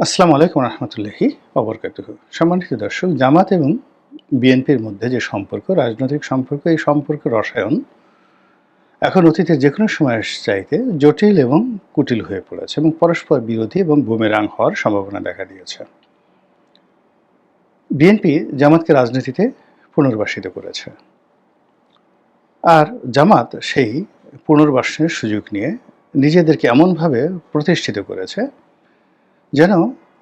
আসসালামু আলাইকুম রহমতুল্লাহি অবরকাতুহ সম্মানিত দর্শক, জামাত এবং বিএনপির মধ্যে যে সম্পর্ক, রাজনৈতিক সম্পর্ক, এই সম্পর্ক রসায়ন এখন অতীতের যে কোনো সময়ের চাইতে জটিল এবং কুটিল হয়ে পড়েছে এবং পরস্পর বিরোধী এবং বুমেরাং হওয়ার সম্ভাবনা দেখা দিয়েছে। বিএনপি জামাতকে রাজনীতিতে পুনর্বাসিত করেছে। আর জামাত সেই পুনর্বাসনের সুযোগ নিয়ে নিজেদেরকে এমনভাবে প্রতিষ্ঠিত করেছে যেন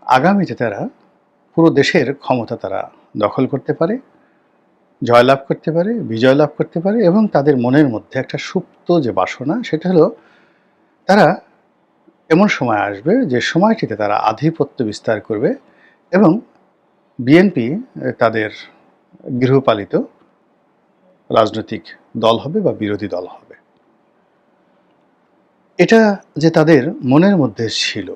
আগামীতে তারা পুরো দেশের ক্ষমতা তারা দখল করতে পারে, জয়লাভ করতে পারে বিজয় লাভ করতে পারে এবং তাদের মনের মধ্যে একটা সুপ্ত যে বাসনা সেটা হলো তারা এমন সময় আসবে যে সময়টিতে তারা আধিপত্য বিস্তার করবে এবং বিএনপি তাদের গৃহপালিত রাজনৈতিক দল হবে বা বিরোধী দল হবে। এটা যে তাদের মনের মধ্যে ছিল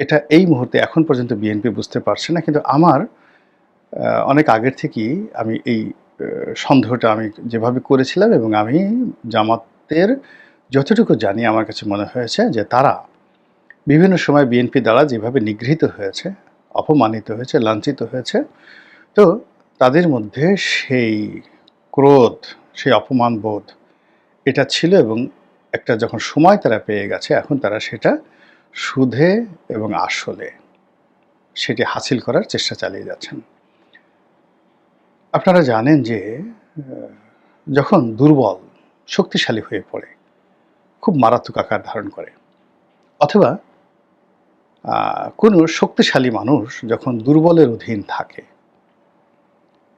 এটা এই মুহূর্তে এখন পর্যন্ত বিএনপি বুঝতে পারছে না, কিন্তু আমার অনেক আগের থেকেই আমি এই সন্দেহটা আমি যেভাবে করেছিলাম এবং আমি জামাতের যতটুকু জানি আমার কাছে মনে হয়েছে যে তারা বিভিন্ন সময় বিএনপি দ্বারা যেভাবে নিগৃহীত হয়েছে, অপমানিত হয়েছে, লাঞ্ছিত হয়েছে, তো তাদের মধ্যে সেই ক্রোধ, সেই অপমান বোধ এটা ছিল এবং একটা যখন সময় তারা পেয়ে গেছে, এখন তারা সেটা সুধে এবং আসলে সেটি হাসিল করার চেষ্টা চালিয়ে যাচ্ছেন। আপনারা জানেন যে যখন দুর্বল, শক্তিশালী হয়ে পড়ে, খুব মারাত্মক আকার ধারণ করে, অথবা কোনো শক্তিশালী মানুষ যখন দুর্বলের অধীন থাকে,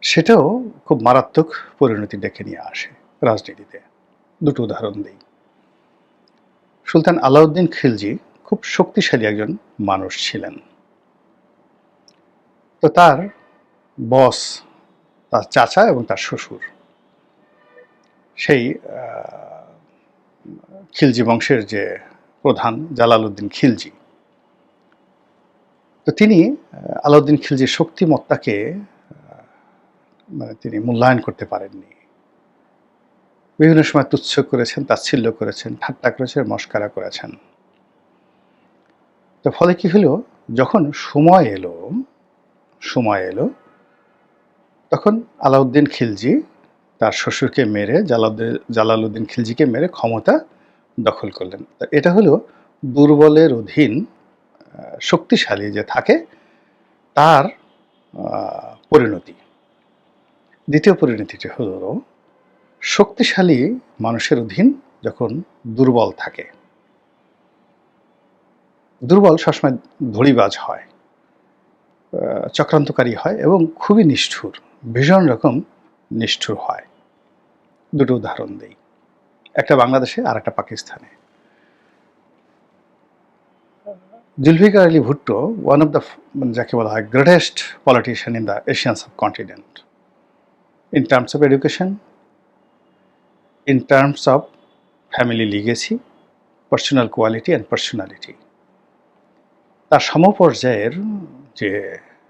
সেটাও খুব মারাত্মক পরিণতি ডেকে নিয়ে আসে রাজনীতিতে। দুটো উদাহরণ দিই। সুলতান আলাউদ্দিন খিলজি খুব শক্তিশালী একজন মানুষ ছিলেন। তো তার বস, তার চাচা এবং তার শ্বশুর, সেই খিলজি বংশের যে প্রধান জালালউদ্দিন খিলজি, তো তিনি আলাউদ্দিন খিলজির শক্তিমত্তাকে মানে তিনি মূল্যায়ন করতে পারেননি। বিভিন্ন সময় তুচ্ছ করেছেন, তাচ্ছিল্য করেছেন, ঠাট্টা করেছেন, মস্কারা করেছেন। তো ফলে কি হলো? যখন সময় এলো সময় এলো, তখন আলাউদ্দিন খিলজি তার শ্বশুরকে মেরে জালাউদ্দিন জালালউদ্দিন খিলজিকে মেরে ক্ষমতা দখল করলেন। এটা হলো দুর্বলের অধীন শক্তিশালী যে থাকে, তার পরিণতি। দ্বিতীয় পরিণতিটি হলো শক্তিশালী মানুষের অধীন যখন দুর্বল থাকে। দুর্বল সবসময় ধড়িবাজ হয় চক্রান্তকারী হয় এবং খুবই নিষ্ঠুর, ভীষণ রকম নিষ্ঠুর হয়। দুটো উদাহরণ দেই। একটা বাংলাদেশে আর একটা পাকিস্তানে। Zulfikar Ali Bhutto one of the যাকে বলা হয় greatest politician in the Asian subcontinent in terms of education in terms of family legacy personal quality and personality তার সমপর্যায়ের যে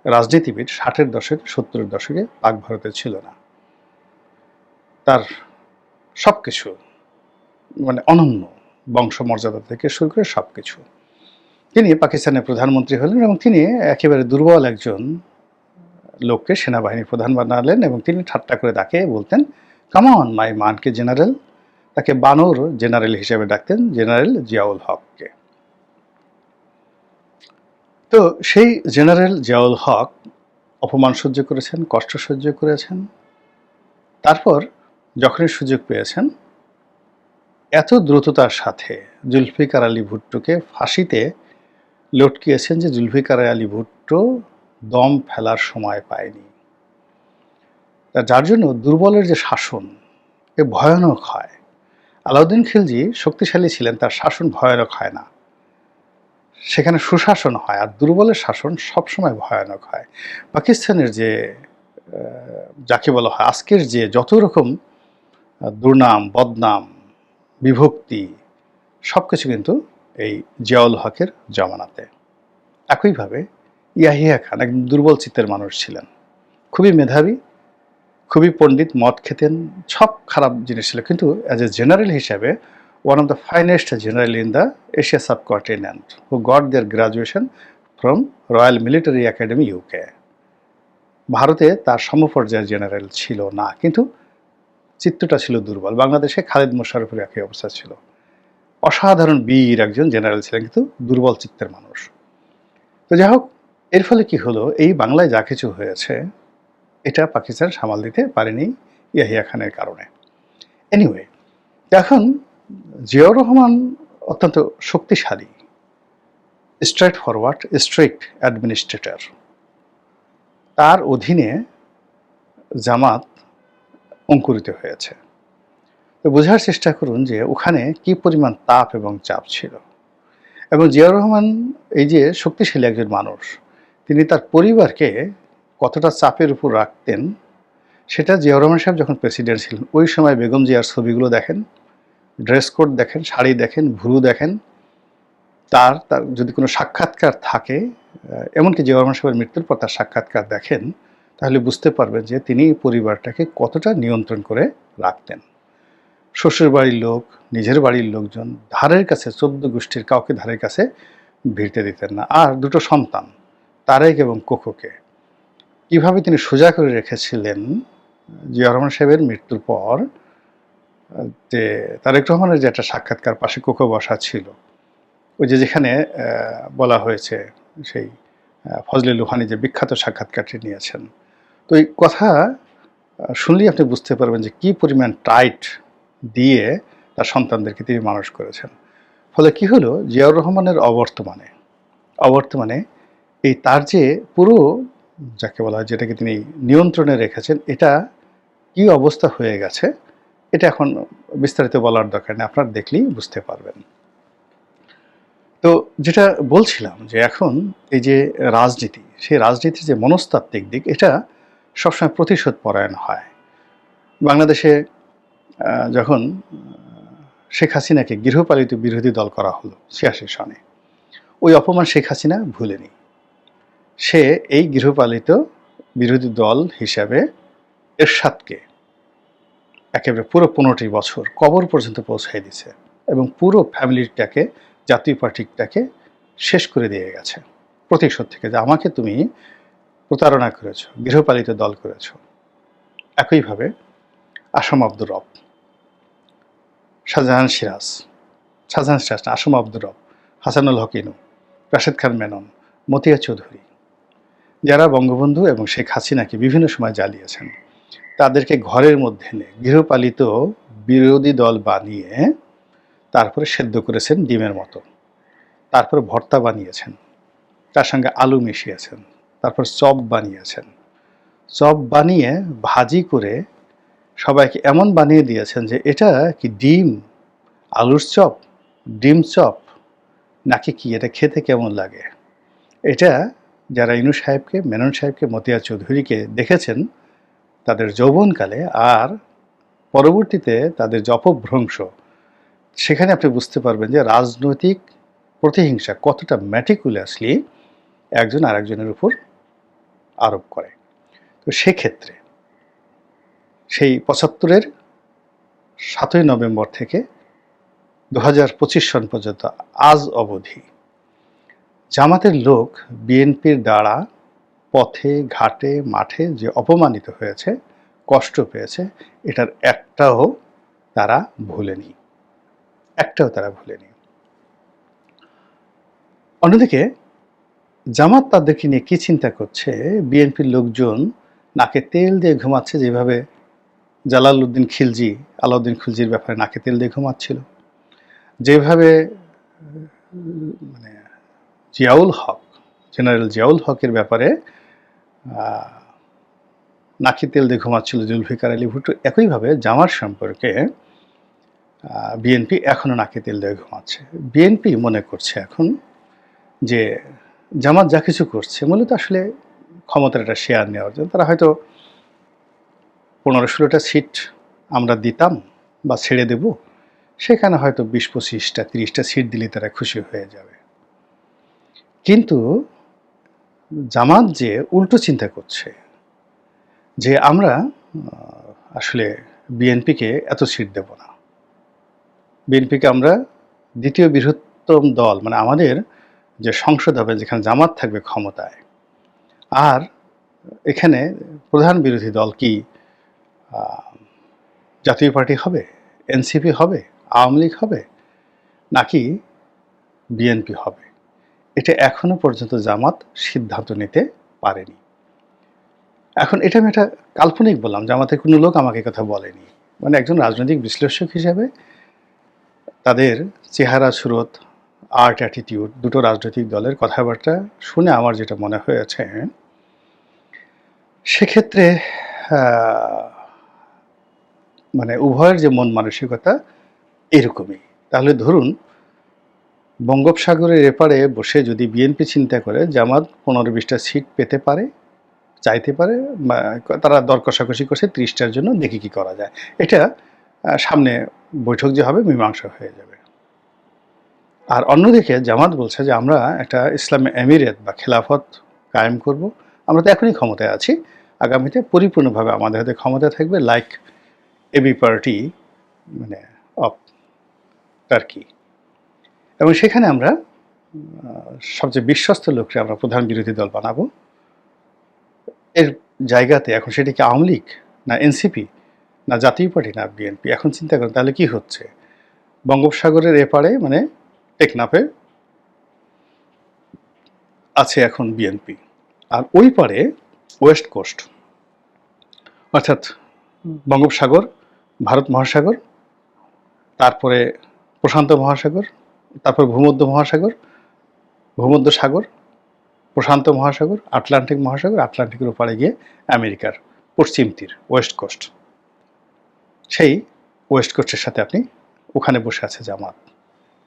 রাজনীতিবিদ ষাটের দশকে, সত্তরের দশকে পাক ভারতে ছিল না। তার সব কিছু মানে অনন্য বংশমর্যাদা থেকে শুরু করে সব কিছু তিনি পাকিস্তানের প্রধানমন্ত্রী হলেন এবং তিনি একেবারে দুর্বল একজন লোককে সেনাবাহিনীর প্রধান বানালেন এবং তিনি ঠাট্টা করে তাকে বলতেন কামন মাই মানকে জেনারেল। তাকে বানর জেনারেল হিসেবে ডাকতেন, জেনারেল জিয়াউল হককে। তো সেই জেনারেল জিয়াউল হক অপমান সহ্য করেছেন, কষ্ট সহ্য করেছেন। তারপর যখনই সুযোগ পেয়েছেন, এত দ্রুততার সাথে জুলফিকার আলী ভুট্টোকে ফাঁসিতে লটকিয়েছেন যে জুলফিকার আলী ভুট্টো দম ফেলার সময় পায়নি। যার জন্য দুর্বলের যে শাসন, এ ভয়ানক হয়। আলাউদ্দিন খিলজি শক্তিশালী ছিলেন, তার শাসন ভয়ানক হয় না। সেখানে সুশাসন হয় আর দুর্বলের শাসন সবসময় ভয়ানক হয়। পাকিস্তানের যে যাকে বলা হয় আজকের যে যত রকম দুর্নাম, বদনাম, বিভক্তি সব কিছু কিন্তু এই জিয়াউল হকের জমানাতে। একইভাবে ইয়াহিয়া খান একদম দুর্বল চিত্তের মানুষ ছিলেন। খুবই মেধাবী, খুবই পণ্ডিত, মদ খেতেন, সব খারাপ জিনিস ছিল। কিন্তু অ্যাজ এ জেনারেল হিসাবে one of the finest general in the Asia subcontinent, who got their graduation from royal military academy UK ভারতে তার সমপর্যায়ের জেনারেল ছিল না, কিন্তু চিত্রটা ছিল দুর্বল। বাংলাদেশে খালেদ মোশারফের একই অবস্থা ছিল। অসাধারণ বীর একজন জেনারেল ছিলেন, কিন্তু দুর্বল চিত্তের মানুষ। তো যাই হোক, এর ফলে কি হলো? এই বাংলায় যা কিছু হয়েছে, এটা পাকিস্তান সামাল দিতে পারেনি ইয়াহিয়া খানের কারণে। এনিওয়ে এখন জিয়াউর রহমান অত্যন্ত শক্তিশালী স্ট্রেট ফরওয়ার্ড স্ট্রিক্ট অ্যাডমিনিস্ট্রেটর তার অধীনে জামাত অঙ্কুরিত হয়েছে। তো বোঝার চেষ্টা করুন যে ওখানে কি পরিমাণ তাপ এবং চাপ ছিল। এবং জিয়াউর রহমান এই যে শক্তিশালী একজন মানুষ, তিনি তার পরিবারকে কতটা চাপের উপর রাখতেন, সেটা জিয়াউর রহমান সাহেব যখন প্রেসিডেন্ট ছিলেন, ওই সময় বেগম জিয়ার ছবিগুলো দেখেন। ড্রেস কোড দেখেন, শাড়ি দেখেন, ভুরু দেখেন, তার তার যদি কোনো সাক্ষাৎকার থাকে এমনকি জিয়াউর রহমান সাহেবের মৃত্যুর পর তার সাক্ষাৎকার দেখেন, তাহলে বুঝতে পারবেন যে তিনি পরিবারটাকে কতটা নিয়ন্ত্রণ করে রাখতেন। শ্বশুর বাড়ির লোক, নিজের বাড়ির লোকজন ধারের কাছে, চোদ্দ গোষ্ঠীর কাউকে ধারের কাছে ভিড়তে দিতেন না। আর দুটো সন্তান, তারেক এবং কোকোকে। কীভাবে তিনি সোজা করে রেখেছিলেন জিয়া রহমান সাহেবের মৃত্যুর পর যে তারেক রহমানের যে একটা সাক্ষাৎকার পাশে কোকো বসা ছিল, ওই যে যেখানে বলা হয়েছে সেই ফজলে লুহানি যে বিখ্যাত সাক্ষাৎকারটি নিয়েছেন। তো এই কথা শুনলেই আপনি বুঝতে পারবেন যে কি পরিমাণ টাইট দিয়ে তার সন্তানদেরকে তিনি মানুষ করেছেন। ফলে কি হলো, জিয়াউর রহমানের অবর্তমানে অবর্তমানে এই তার যে পুরো, যাকে বলা হয় যেটাকে তিনি নিয়ন্ত্রণে রেখেছেন, এটা কি অবস্থা হয়ে গেছে? এটা এখন বিস্তারিত বলার দরকার নেই, আপনারা দেখলেই বুঝতে পারবেন। তো যেটা বলছিলাম যে এখন এই যে রাজনীতি, সেই রাজনীতির যে মনস্তাত্ত্বিক দিক, এটা সবসময় প্রতিশোধ পরায়ণ হয়। বাংলাদেশে যখন শেখ হাসিনাকে গৃহপালিত বিরোধী দল করা হলো ছিয়াশি সনে, ওই অপমান শেখ হাসিনা ভুলেনি। সে এই গৃহপালিত বিরোধী দল হিসাবে এরশাদকে একেবারে পুরো পনেরোটি বছর কবর পর্যন্ত পৌঁছাই দিছে এবং পুরো ফ্যামিলিটাকে জাতীয় পার্টিটাকে শেষ করে দিয়ে গেছে। প্রতিশোধ থেকে যে আমাকে তুমি প্রতারণা করেছ গৃহপালিত দল করেছ। একইভাবে আসম আব্দুর রব শাহজাহান সিরাজ শাহজাহান সিরাজ না, আসম আব্দুর রব হাসানুল হকিনু রাশেদ খান মেনন মতিয়া চৌধুরী যারা বঙ্গবন্ধু এবং শেখ হাসিনাকে বিভিন্ন সময় জ্বালিয়েছেন। তাদেরকে ঘরের মধ্যে এনে গৃহপালিত বিরোধী দল বানিয়ে তারপরে সেদ্ধ করেছেন ডিমের মতো। তারপর ভর্তা বানিয়েছেন। তার সঙ্গে আলু মিশিয়েছেন। তারপর চপ বানিয়েছেন। চপ বানিয়ে ভাজি করে সবাইকে এমন বানিয়ে দিয়েছেন যে এটা কি ডিম, আলুর চপ, ডিম চপ, নাকি কি এটা খেতে কেমন লাগে? এটা যারা ইনু সাহেবকে, মেনন সাহেবকে, মতিয়া চৌধুরীকে দেখেছেন তাদের যৌবনকালে আর পরবর্তীতে তাদের যে অপভ্রংশ, সেখানে আপনি বুঝতে পারবেন যে রাজনৈতিক প্রতিহিংসা কতটা ম্যাটিকুলাসলি একজন আরেকজনের উপর আরোপ করে। তো সেক্ষেত্রে সেই পঁচাত্তরের সাতই নভেম্বর থেকে দু হাজার পঁচিশ সন পর্যন্ত আজ অবধি জামাতের লোক বিএনপির দ্বারা পথে, ঘাটে, মাঠে যে অপমানিত হয়েছে, কষ্ট পেয়েছে, এটার একটাও তারা ভুলেনি। একটাও তারা ভুলেনি। অন্যদিকে, জামাত তাদেরকে নিয়ে কি চিন্তা করছে? বিএনপির লোকজন নাকে তেল দিয়ে ঘুমাচ্ছে যেভাবে জালালউদ্দিন খিলজি, আলাউদ্দিন খিলজির ব্যাপারে নাকে তেল দিয়ে ঘুমাচ্ছিল। যেভাবে মানে জিয়াউল হক, জেনারেল জিয়াউল হকের ব্যাপারে নাকি তেল দিয়ে ঘুমাচ্ছিল জুলফিকার আলী ভুট্টো। একইভাবে জামার সম্পর্কে বিএনপি এখনও নাকি তেল দিয়ে ঘুমাচ্ছে। বিএনপি মনে করছে এখন যে জামাত যা কিছু করছে, মূলত আসলে ক্ষমতার একটা শেয়ার নেওয়ার জন্য। তারা হয়তো পনেরো ষোলোটা সিট আমরা দিতাম বা ছেড়ে দেব, সেখানে হয়তো বিশ পঁচিশটা তিরিশটা সিট দিলে তারা খুশি হয়ে যাবে। কিন্তু জামাত যে উল্টো চিন্তা করছে, যে আমরা আসলে বিএনপিকে এত সিট দেব না। বিএনপিকে আমরা দ্বিতীয় বৃহত্তম দল মানে আমাদের যে সংসদ হবে, যেখানে জামাত থাকবে ক্ষমতায়, আর এখানে প্রধান বিরোধী দল কি জাতীয় পার্টি হবে, এনসিপি হবে, আওয়ামী লীগ হবে, নাকি বিএনপি হবে? এটা এখনও পর্যন্ত জামাত সিদ্ধান্ত নিতে পারেনি। এখন এটা আমি একটা কাল্পনিক বললাম জামাতের কোনো লোক আমাকে কথা বলেনি। মানে একজন রাজনৈতিক বিশ্লেষক হিসেবে তাদের চেহারা, সুরত আর্ট অ্যাটিটিউড দুটো রাজনৈতিক দলের কথাবার্তা শুনে আমার যেটা মনে হয়েছে, সেক্ষেত্রে মানে উভয়ের যে মন মানসিকতা এরকমই। তাহলে ধরুন বঙ্গোপসাগরের এপারে বসে যদি বিএনপি চিন্তা করে, জামাত পনেরো বিশটা সিট পেতে পারে, চাইতে পারে তারা দর কষাকষি করছে, ত্রিশটার জন্য দেখি কি করা যায়। এটা সামনে বৈঠক যে হবে, মীমাংসা হয়ে যাবে। আর অন্যদিকে জামাত বলছে যে, আমরা একটা ইসলামী এমিরেত বা খেলাফত কায়েম করব। আমরা তো এখনই ক্ষমতায় আছি। আগামীতে পরিপূর্ণভাবে আমাদের হাতে ক্ষমতা থাকবে লাইক এবি পার্টি মানে অফ টার্কি এবং সেখানে আমরা সবচেয়ে বিশ্বস্ত লোককে আমরা প্রধান বিরোধী দল বানাবো। এর জায়গাতে এখন সেটা কি আওয়ামী লীগ, না এনসিপি, না জাতীয় পার্টি, না বিএনপি? এখন চিন্তা করেন, তাহলে কি হচ্ছে? বঙ্গোপসাগরের এপারে মানে টেকনাফে আছে এখন বিএনপি। আর ওই পারে ওয়েস্ট কোস্ট, অর্থাৎ বঙ্গোপসাগর, ভারত মহাসাগর, তারপরে প্রশান্ত মহাসাগর তারপর ভূমধ্য মহাসাগর, ভূমধ্য সাগর, প্রশান্ত মহাসাগর, আটলান্টিক মহাসাগর, আটলান্টিকের ওপারে গিয়ে আমেরিকার পশ্চিম তীর, ওয়েস্ট কোস্ট। সেই ওয়েস্ট কোস্টের সাথে আপনি ওখানে বসে আছে জামাত।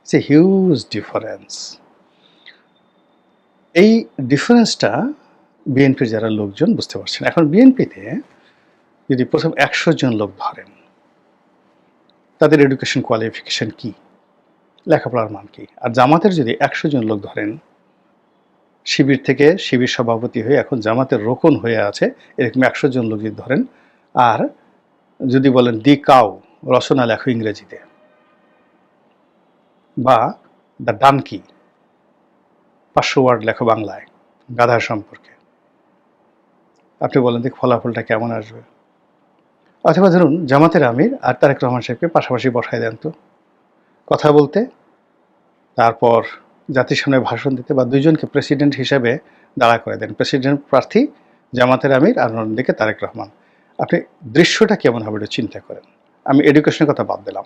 এ হিউজ ডিফারেন্স এই ডিফারেন্সটা বিএনপির যারা লোকজন বুঝতে পারছেন। এখন বিএনপিতে যদি প্রথম একশো জন লোক ধরেন, তাদের এডুকেশন কোয়ালিফিকেশন কি? লেখাপড়ার মান কি? আর জামাতের যদি একশো জন লোক ধরেন, শিবির থেকে শিবির সভাপতি হয়ে এখন জামাতের রোকন হয়ে আছে, এরকম একশো জন লোক যদি ধরেন, আর যদি বলেন দি কাউ, রচনা লেখো ইংরেজিতে। বা দ্য ডানকি পাঁচশো ওয়ার্ড লেখো বাংলায়, গাধার সম্পর্কে। আপনি বলেন দেখ ফলাফলটা কেমন আসবে। অথবা ধরুন জামাতের আমির আর তারেক রহমান সাহেবকে পাশাপাশি বসায় দেন তো। কথা বলতে, তারপর জাতির সামনে ভাষণ দিতে বা দুইজনকে প্রেসিডেন্ট হিসেবে দাঁড়া করে দেন। প্রেসিডেন্ট প্রার্থী জামাতের আমির, আর অন্যদিকে তারেক রহমান। আপনি দৃশ্যটা কেমন হবে একটু চিন্তা করেন। আমি এডুকেশনের কথা বাদ দিলাম।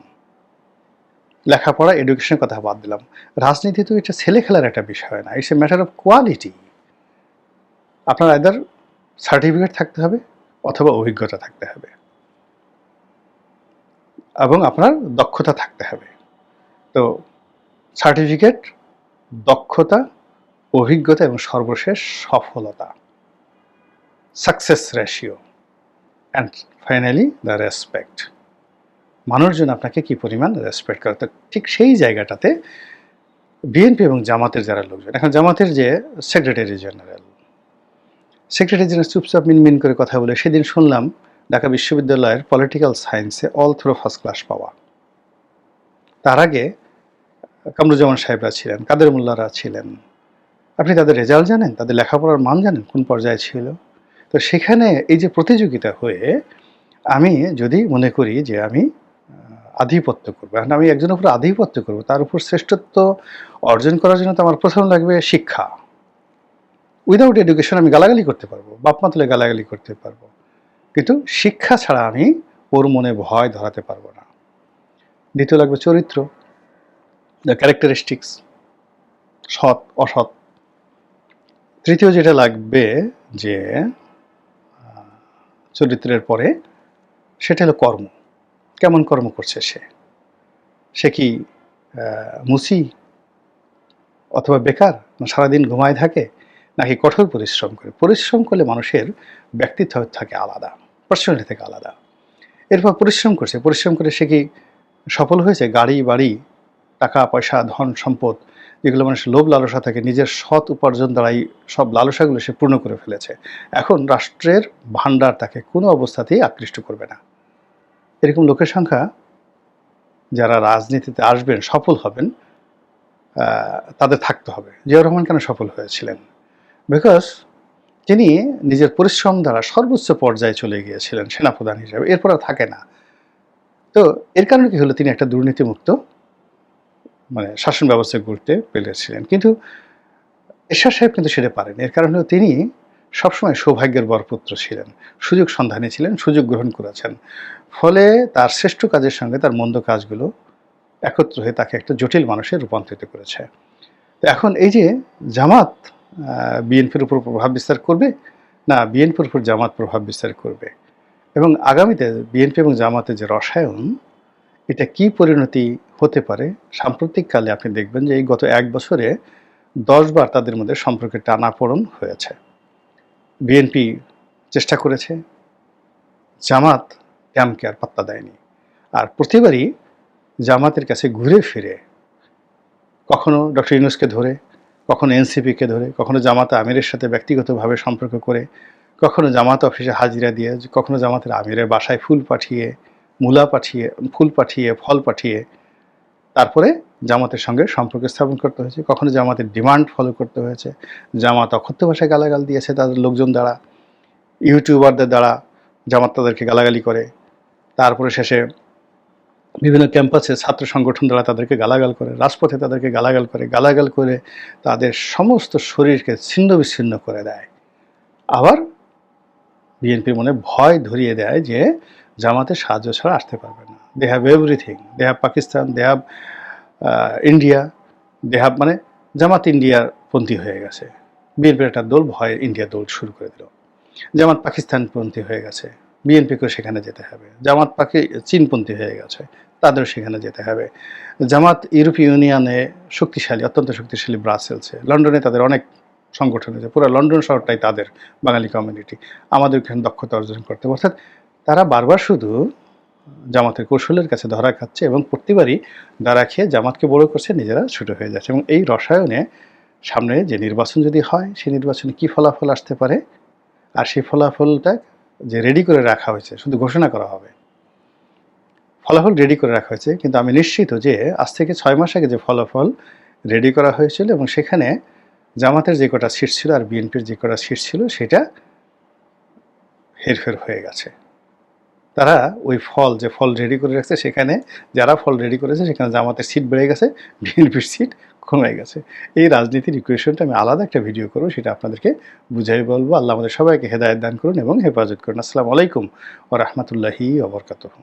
লেখাপড়া এডুকেশনের কথা বাদ দিলাম। রাজনীতি তো এটা ছেলে খেলার একটা বিষয় না it's a matter of quality আপনার আইদার সার্টিফিকেট থাকতে হবে অথবা অভিজ্ঞতা থাকতে হবে। এবং আপনার দক্ষতা থাকতে হবে। তো সার্টিফিকেট, দক্ষতা, অভিজ্ঞতা এবং সর্বশেষ সফলতা। Success ratio and finally the respect মানুষজন আপনাকে কি পরিমাণ রেসপেক্ট করে, তো ঠিক সেই জায়গাটাতে বিএনপি এবং জামাতের যারা লোকজন, এখন জামাতের যে সেক্রেটারি জেনারেল সেক্রেটারি জেনারেল চুপচাপ মিনমিন করে কথা বলে, সেদিন শুনলাম ঢাকা বিশ্ববিদ্যালয়ের পলিটিক্যাল সায়েন্সে অল থ্রো ফার্স্ট ক্লাস পাওয়া। তার আগে কামরুজ্জামান সাহেবরা ছিলেন, কাদের মোল্লারা ছিলেন? আপনি তাদের রেজাল্ট জানেন? তাদের লেখাপড়ার মান জানেন? কোন পর্যায়ে ছিল? তো সেখানে এই যে প্রতিযোগিতা হয়ে আমি যদি মনে করি যে আমি আধিপত্য করব, এখন আমি একজনের উপর আধিপত্য করব, তার উপর শ্রেষ্ঠত্ব অর্জন করার জন্য তো আমার প্রথম লাগবে শিক্ষা। উইদাউট এডুকেশন আমি গালাগালি করতে পারব, বাপ মা তুলে গালাগালি করতে পারব। কিন্তু শিক্ষা ছাড়া আমি ওর মনে ভয় ধরাতে পারব না। দ্বিতীয় লাগবে চরিত্র। দ্য ক্যারেক্টারিস্টিক্স সৎ, অসৎ। তৃতীয় যেটা লাগবে যে চরিত্রের পরে সেটা হলো কর্ম। কেমন কর্ম করছে সে? সে কি মুসি অথবা বেকার? না সারাদিন ঘুমায় থাকে? নাকি কঠোর পরিশ্রম করে? পরিশ্রম করলে মানুষের ব্যক্তিত্ব থাকে আলাদা পার্সোনালিটি থেকে আলাদা। এরপর পরিশ্রম করছে। পরিশ্রম করে সে কি সফল হয়েছে? গাড়ি, বাড়ি টাকা, পয়সা, ধন, সম্পদ, যেগুলো মানুষের লোভ লালসা থাকে নিজের সৎ উপার্জন দ্বারাই সব লালসাগুলো সে পূর্ণ করে ফেলেছে। এখন রাষ্ট্রের ভাণ্ডার তাকে কোনো অবস্থাতেই আকৃষ্ট করবে না। এরকম লোকের সংখ্যা যারা রাজনীতিতে আসবেন, সফল হবেন তাদের থাকতে হবে। জিয়াউর রহমান কেন সফল হয়েছিলেন? বিকজ তিনি নিজের পরিশ্রম দ্বারা সর্বোচ্চ পর্যায়ে চলে গিয়েছিলেন সেনাপ্রধান হিসেবে। এরপর থাকে না। তো এর কারণে কি হলো? তিনি একটা দুর্নীতিমুক্ত মানে শাসন ব্যবস্থা গড়তে পেরেছিলেন। কিন্তু ঈশ্বর সাহেব কিন্তু সেটা পারেন এর কারণে তিনি সবসময় সৌভাগ্যের বরপুত্র ছিলেন। সুযোগ সন্ধানী ছিলেন, সুযোগ গ্রহণ করেছেন। ফলে তার শ্রেষ্ঠ কাজের সঙ্গে তার মন্দ কাজগুলো একত্র হয়ে তাকে একটা জটিল মানুষে রূপান্তরিত করেছে। তো এখন এই যে জামাত বিএনপির উপর প্রভাব বিস্তার করবে? না, বিএনপির উপর জামাত প্রভাব বিস্তার করবে। এবং আগামীতে বিএনপি এবং জামাতের যে রসায়ন এটা কি পরিণতি হতে পারে? সাম্প্রতিককালে আপনি দেখবেন যে এই গত এক বছরে দশবার তাদের মধ্যে সম্পর্কের টানাপোড়ন হয়েছে। বিএনপি চেষ্টা করেছে, জামাত ট্যামকে আর পাত্তা দেয়নি। আর প্রতিবারই জামাতের কাছে ঘুরে ফিরে, কখনো ডক্টর ইউনুসকে ধরে, কখনো এনসিপিকে ধরে, কখনো জামাতে আমিরের সাথে ব্যক্তিগতভাবে সম্পর্ক করে, কখনো জামাত অফিসে হাজিরা দিয়ে, কখনো জামাতের আমিরের বাসায় ফুল পাঠিয়ে মূলা পাঠিয়ে, ফুল পাঠিয়ে, ফল পাঠিয়ে তারপরে জামাতের সঙ্গে সম্পর্ক স্থাপন করতে হয়েছে। কখনো জামাতের ডিমান্ড ফলো করতে হয়েছে। জামাত অক্ষত্য ভাষায় গালাগাল দিয়েছে তাদের লোকজন দ্বারা ইউটিউবারদের দ্বারা, জামাত তাদেরকে গালাগালি করে। তারপরে শেষে বিভিন্ন ক্যাম্পাসে ছাত্র সংগঠন দ্বারা তাদেরকে গালাগাল করে, রাজপথে তাদেরকে গালাগাল করে গালাগাল করে তাদের সমস্ত শরীরকে ছিন্ন বিচ্ছিন্ন করে দেয়। আবার বিএনপির মনে ভয় ধরিয়ে দেয় যে জামাতের সাহায্য ছাড়া আসতে পারবে না। They have everything they have Pakistan they have India they have মানে জামাত ইন্ডিয়ার পন্থী হয়ে গেছে। বিএনপির একটা দল ভয় ইন্ডিয়া দল শুরু করে দিল। জামাত পাকিস্তানপন্থী হয়ে গেছে। বিএনপিকেও সেখানে যেতে হবে। জামাত পাকি চীনপন্থী হয়ে গেছে। তাদেরও সেখানে যেতে হবে। জামাত ইউরোপীয় ইউনিয়নে শক্তিশালী, অত্যন্ত শক্তিশালী ব্রাসেলসে লন্ডনে তাদের অনেক সংগঠন আছে। পুরো লন্ডন শহরটাই তাদের বাঙালি কমিউনিটি আমাদের এখানে দক্ষতা অর্জন করতে অর্থাৎ তারা বারবার শুধু জামাতের কৌশলের কাছে ধরা খাচ্ছে এবং প্রতিবারই ধরা খেয়ে জামাতকে বড় করছে, নিজেরা ছোটো হয়ে যাচ্ছে এবং এই রসায়নে সামনে যে নির্বাচন যদি হয়, সেই নির্বাচনে কি ফলাফল আসতে পারে? আর সেই ফলাফলটা যে রেডি করে রাখা হয়েছে, শুধু ঘোষণা করা হবে। ফলাফল রেডি করে রাখা হয়েছে, কিন্তু আমি নিশ্চিত যে আজ থেকে ছয় মাস আগে যে ফলাফল রেডি করা হয়েছিল এবং সেখানে জামাতের যে কটা সিট ছিল আর বিএনপির যে কটা সিট ছিল, সেটা হেরফের হয়ে গেছে। তারা ওই ফল যে ফল রেডি করে রাখছে, সেখানে যারা ফল রেডি করেছে, সেখানে জামাতের সিট বেড়ে গেছে, বিএনপির সিট কমে গেছে। এই রাজনীতির ইকুয়েশনটা আমি আলাদা একটা ভিডিও করব, সেটা আপনাদেরকে বুঝাই বলব। আল্লাহ আমাদের সবাইকে হেদায়ত দান করুন এবং হেফাজত করুন। আসসালামু আলাইকুম ও রহমতুল্লাহি ওবরকাতহ